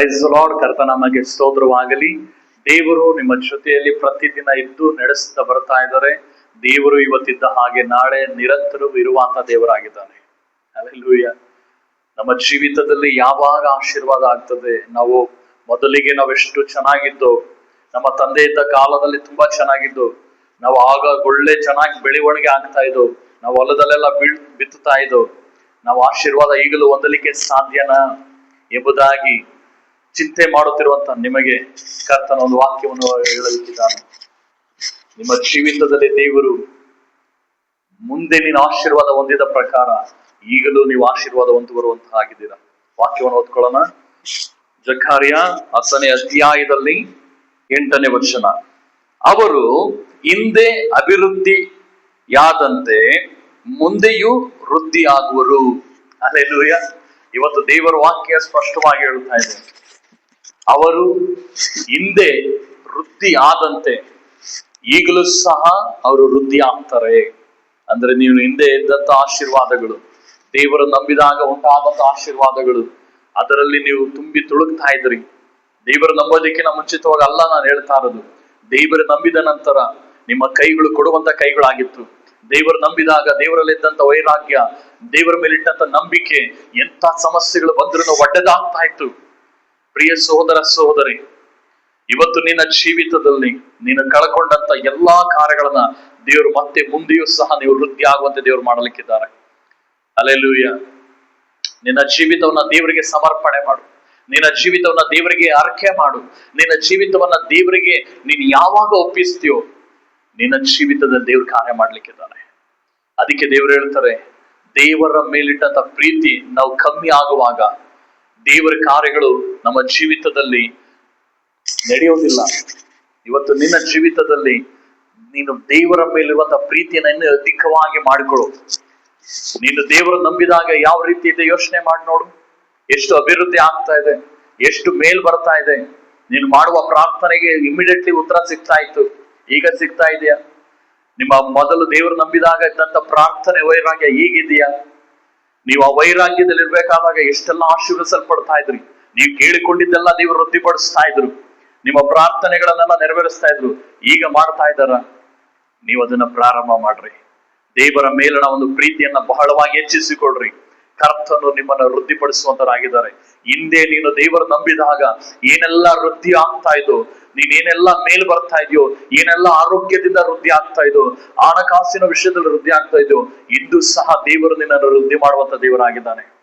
Price ಕರ್ತ ನಮಗೆ ಸ್ತೋತ್ರವಾಗಲಿ. ದೇವರು ನಿಮ್ಮ ಜೊತೆಯಲ್ಲಿ ಪ್ರತಿದಿನ ಇದ್ದು ನಡೆಸ್ತಾ ಬರ್ತಾ ಇದ್ದಾರೆ. ದೇವರು ಇವತ್ತಿದ್ದ ಹಾಗೆ ನಾಳೆ ನಿರಂತರವೂ ಇರುವಂತ ದೇವರಾಗಿದ್ದಾನೆ. ಅಲ್ಲೆಲ್ಲೂಯ್ಯ ನಮ್ಮ ಜೀವಿತದಲ್ಲಿ ಯಾವಾಗ ಆಶೀರ್ವಾದ ಆಗ್ತದೆ? ನಾವು ಮೊದಲಿಗೆ ನಾವೆಷ್ಟು ಚೆನ್ನಾಗಿದ್ದು, ನಮ್ಮ ತಂದೆ ಇದ್ದ ಕಾಲದಲ್ಲಿ ತುಂಬಾ ಚೆನ್ನಾಗಿದ್ದು, ನಾವು ಆಗ ಒಳ್ಳೆ ಚೆನ್ನಾಗಿ ಬೆಳವಣಿಗೆ ಆಗ್ತಾ ಇದ್ದು, ನಾವು ಹೊಲದಲ್ಲೆಲ್ಲ ಬೀಳ್ ಬಿತ್ತುತ್ತಾ ಇದ್ದು, ನಾವು ಆಶೀರ್ವಾದ ಈಗಲೂ ಹೊಂದಲಿಕ್ಕೆ ಸಾಧ್ಯನಾ ಎಂಬುದಾಗಿ ಚಿಂತೆ ಮಾಡುತ್ತಿರುವಂತ ನಿಮಗೆ ಕರ್ತನ ಒಂದು ವಾಕ್ಯವನ್ನು ಹೇಳಲಿಕ್ಕಿದ್ದಾನೆ. ನಿಮ್ಮ ಜೀವಿತದಲ್ಲಿ ದೇವರು ಮುಂದೆ ನೀನು ಆಶೀರ್ವಾದ ಹೊಂದಿದ ಪ್ರಕಾರ ಈಗಲೂ ನೀವು ಆಶೀರ್ವಾದ ಹೊಂದು ಬರುವಂತಹ ಆಗಿದ್ದೀರಾ ವಾಕ್ಯವನ್ನು ಓದ್ಕೊಳ್ಳೋಣ. ಜಕಾರ್ಯ ಹತ್ತನೇ ಅಧ್ಯಾಯದಲ್ಲಿ ಎಂಟನೇ ವಚನ. ಅವರು ಹಿಂದೆ ಅಭಿವೃದ್ಧಿಯಾದಂತೆ ಮುಂದೆಯೂ ವೃದ್ಧಿಯಾಗುವರು. ಅಲ್ಲೆಲ್ಲೂಯ್ಯ ಇವತ್ತು ದೇವರ ವಾಕ್ಯ ಸ್ಪಷ್ಟವಾಗಿ ಹೇಳುತ್ತಾ ಇದೆ. ಅವರು ಹಿಂದೆ ವೃದ್ಧಿ ಆದಂತೆ ಈಗಲೂ ಸಹ ಅವರು ವೃದ್ಧಿ ಆಗ್ತಾರೆ. ಅಂದ್ರೆ ನೀವು ಹಿಂದೆ ಇದ್ದಂತ ಆಶೀರ್ವಾದಗಳು, ದೇವರು ನಂಬಿದಾಗ ಉಂಟಾದಂತ ಆಶೀರ್ವಾದಗಳು, ಅದರಲ್ಲಿ ನೀವು ತುಂಬಿ ತುಳುಕ್ತಾ ಇದ್ರಿ. ದೇವರು ನಂಬೋದಕ್ಕಿಂತ ಮುಂಚಿತವಾಗಿ ಅಲ್ಲ ನಾನು ಹೇಳ್ತಾ ಇರೋದು. ದೇವರು ನಂಬಿದ ನಂತರ ನಿಮ್ಮ ಕೈಗಳು ಕೊಡುವಂತ ಕೈಗಳಾಗಿತ್ತು. ದೇವರು ನಂಬಿದಾಗ ದೇವರಲ್ಲಿದ್ದಂತ ವೈರಾಗ್ಯ, ದೇವರ ಮೇಲಿಟ್ಟಂತ ನಂಬಿಕೆ ಎಂತ ಸಮಸ್ಯೆಗಳು ಬಂದ್ರೂ ಒಡ್ಡದಾಗ್ತಾ ಇತ್ತು. ಪ್ರಿಯ ಸಹೋದರ ಸಹೋದರಿ, ಇವತ್ತು ನಿನ್ನ ಜೀವಿತದಲ್ಲಿ ನೀನು ಕಳ್ಕೊಂಡಂತ ಎಲ್ಲಾ ಕಾರ್ಯಗಳನ್ನ ದೇವರು ಮತ್ತೆ ಮುಂದೆಯೂ ಸಹ ನೀವು ವೃದ್ಧಿ ಆಗುವಂತೆ ದೇವರು ಮಾಡಲಿಕ್ಕಿದ್ದಾರೆ. ಅಲ್ಲೆಲ್ಲೂಯ್ಯ ನಿನ್ನ ಜೀವಿತವನ್ನ ದೇವರಿಗೆ ಸಮರ್ಪಣೆ ಮಾಡು. ನಿನ್ನ ಜೀವಿತವನ್ನ ದೇವರಿಗೆ ಅರ್ಕೆ ಮಾಡು. ನಿನ್ನ ಜೀವಿತವನ್ನ ದೇವರಿಗೆ ನೀನು ಯಾವಾಗ ಒಪ್ಪಿಸ್ತೀಯೋ ನಿನ್ನ ಜೀವಿತದಲ್ಲಿ ದೇವ್ರ ಕಾರ್ಯ ಮಾಡ್ಲಿಕ್ಕಿದ್ದಾನೆ ಅದಕ್ಕೆ ದೇವರು ಹೇಳ್ತಾರೆ, ದೇವರ ಮೇಲಿಟ್ಟಂತ ಪ್ರೀತಿ ನಾವು ಕಮ್ಮಿ ಆಗುವಾಗ ದೇವರ ಕಾರ್ಯಗಳು ನಮ್ಮ ಜೀವಿತದಲ್ಲಿ ನಡೆಯೋದಿಲ್ಲ ಇವತ್ತು ನಿನ್ನ ಜೀವಿತದಲ್ಲಿ ನೀನು ದೇವರ ಮೇಲಿರುವಂತಹ ಪ್ರೀತಿಯನ್ನ ಇನ್ನೂ ಅಧಿಕವಾಗಿ ಮಾಡಿಕೊಳ್ಳು ನೀನು ದೇವರು ನಂಬಿದಾಗ ಯಾವ ರೀತಿ ಇದೆ ಯೋಚನೆ ಮಾಡಿ ನೋಡು. ಎಷ್ಟು ಅಭಿವೃದ್ಧಿ ಆಗ್ತಾ ಇದೆ, ಎಷ್ಟು ಮೇಲ್ ಬರ್ತಾ ಇದೆ. ನೀನು ಮಾಡುವ ಪ್ರಾರ್ಥನೆಗೆ ಇಮಿಡಿಯೇಟ್ಲಿ ಉತ್ತರ ಸಿಗ್ತಾ ಇತ್ತು. ಈಗ ಸಿಗ್ತಾ ಇದೆಯಾ? ನಿಮ್ಮ ಮೊದಲು ದೇವರು ನಂಬಿದಾಗ ಇದ್ದಂತ ಪ್ರಾರ್ಥನೆ ವೈರಾಗ್ಯ ಈಗಿದೆಯಾ? ನೀವು ಆ ವೈರಾಗ್ಯದಲ್ಲಿ ಇರ್ಬೇಕಾದಾಗ ಎಷ್ಟೆಲ್ಲ ಆಶೀರ್ವಿಸಲ್ಪಡ್ತಾ ಇದ್ರಿ? ನೀವು ಕೇಳಿಕೊಂಡಿದ್ದೆಲ್ಲ ನೀವು ವೃದ್ಧಿಪಡಿಸ್ತಾ ಇದ್ರು. ನಿಮ್ಮ ಪ್ರಾರ್ಥನೆಗಳನ್ನೆಲ್ಲ ನೆರವೇರಿಸ್ತಾ ಇದ್ರು. ಈಗ ಮಾಡ್ತಾ ಇದ್ದಾರ? ನೀವು ಅದನ್ನ ಪ್ರಾರಂಭ ಮಾಡ್ರಿ. ದೇವರ ಮೇಲಿನ ಒಂದು ಪ್ರೀತಿಯನ್ನ ಬಹಳವಾಗಿ ಹೆಚ್ಚಿಸಿಕೊಡ್ರಿ. ಕರ್ತನು ನಿಮ್ಮನ್ನ ವೃದ್ಧಿಪಡಿಸುವಂತರಾಗಿದ್ದಾರೆ. ಹಿಂದೆ ನೀನು ದೇವರು ನಂಬಿದಾಗ ಏನೆಲ್ಲ ವೃದ್ಧಿ ಆಗ್ತಾ ಇದ್ದು ನೀನ್ ಏನೆಲ್ಲ ಮೇಲ್ ಬರ್ತಾ ಇದೆಯೋ, ಏನೆಲ್ಲ ಆರೋಗ್ಯದಿಂದ ವೃದ್ಧಿ ಆಗ್ತಾ ಇದೋ ಹಣಕಾಸಿನ ವಿಷಯದಲ್ಲಿ ವೃದ್ಧಿ ಆಗ್ತಾ ಇದೆಯೋ, ಇಂದು ಸಹ ದೇವರು ನಿನ್ನನ್ನು ವೃದ್ಧಿ ಮಾಡುವಂತ ದೇವರಾಗಿದ್ದಾನೆ.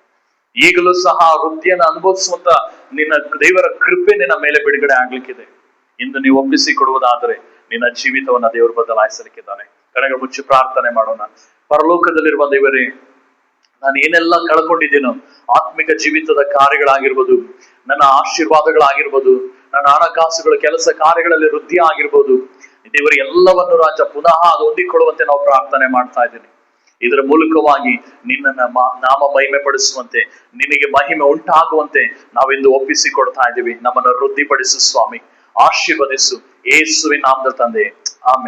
ಈಗಲೂ ಸಹ ಆ ವೃತ್ತಿಯನ್ನು ಅನುಭವಿಸುವಂತ ನಿನ್ನ ದೇವರ ಕೃಪೆ ನಿನ್ನ ಮೇಲೆ ಬಿಡುಗಡೆ ಆಗ್ಲಿಕ್ಕಿದೆ. ಇಂದು ನೀವು ಒಪ್ಪಿಸಿ ಕೊಡುವುದಾದರೆ ನಿನ್ನ ಜೀವಿತವನ್ನ ದೇವರು ಬದಲಾಯಿಸಲಿಕ್ಕಿದ್ದಾನೆ. ಕಡೆಗೆ ಮುಚ್ಚಿ ಪ್ರಾರ್ಥನೆ ಮಾಡೋಣ. ಪರಲೋಕದಲ್ಲಿರುವ ದೇವರೇ, ನಾನು ಏನೆಲ್ಲ ಕಳ್ಕೊಂಡಿದ್ದೀನೋ, ಆತ್ಮಿಕ ಜೀವಿತದ ಕಾರ್ಯಗಳಾಗಿರ್ಬೋದು, ನನ್ನ ಆಶೀರ್ವಾದಗಳಾಗಿರ್ಬೋದು, ನನ್ನ ಹಣಕಾಸುಗಳ ಕೆಲಸ ಕಾರ್ಯಗಳಲ್ಲಿ ವೃದ್ಧಿ ಆಗಿರ್ಬೋದು ದೇವರು, ಎಲ್ಲವನ್ನು ರಾಜ ಪುನಃ ಅದು ಹೊಂದಿಕೊಳ್ಳುವಂತೆ ನಾವು ಪ್ರಾರ್ಥನೆ ಮಾಡ್ತಾ ಇದ್ದೀನಿ. ಇದರ ಮೂಲಕವಾಗಿ ನಿನ್ನನ್ನ ನಾಮ ಮಹಿಮೆ ಪಡಿಸುವಂತೆ ನಿನಗೆ ಮಹಿಮೆ ಉಂಟಾಗುವಂತೆ ನಾವಿಂದು ಒಪ್ಪಿಸಿ ಕೊಡ್ತಾ ಇದ್ದೀವಿ. ನಮ್ಮನ್ನು ವೃದ್ಧಿಪಡಿಸು ಸ್ವಾಮಿ. ಆಶೀರ್ವದಿಸು. ಏಸುವಿನ ನಾಮದ ತಂದೆ. ಆಮೇಲೆ